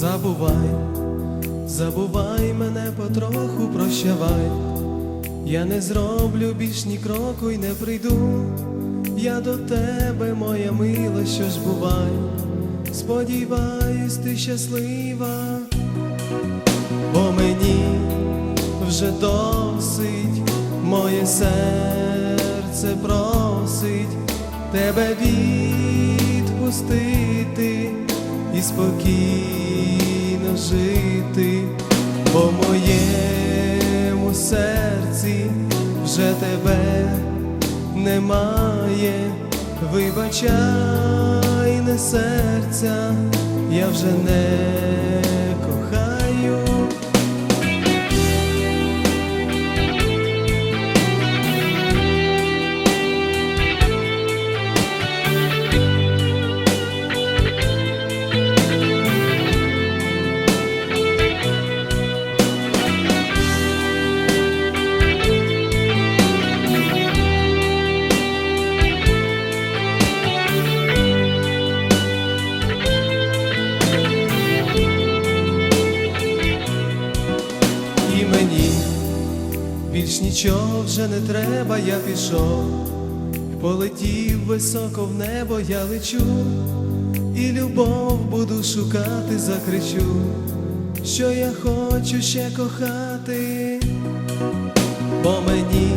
Забувай, забувай мене потроху, прощавай. Я не зроблю більш ні кроку й не прийду. Я до тебе, моя мила, що ж бувай. Сподіваюсь, ти щаслива, бо мені вже досить, моє серце просить тебе відпустити спокійно жити, в моєму серці. Вже тебе немає, вибачай не серця, я вже не мені. Більш нічого вже не треба, я пішов, полетів високо в небо, я лечу, і любов буду шукати, закричу, що я хочу ще кохати, бо мені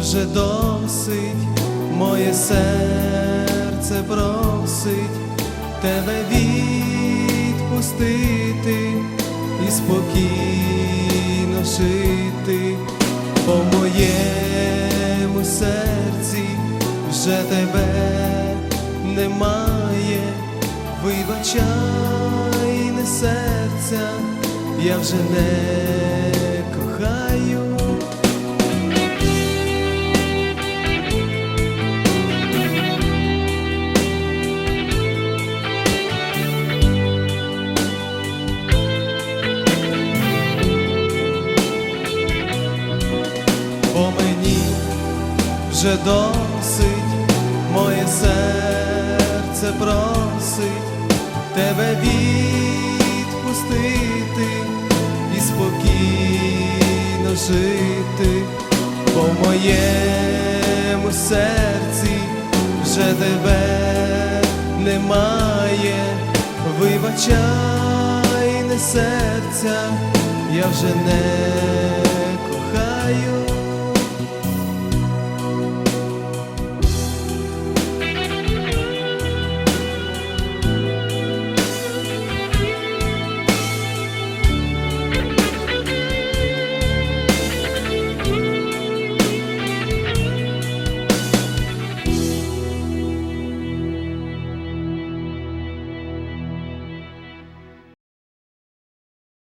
вже досить, моє серце просить тебе відпустити і спокійно жити, по моєму серці. Вже тебе немає, вибачай не серця, я вже не вже досить, моє серце просить тебе відпустити і спокійно жити, бо в моєму серці вже тебе немає, вибачай не серця, я вже не кохаю.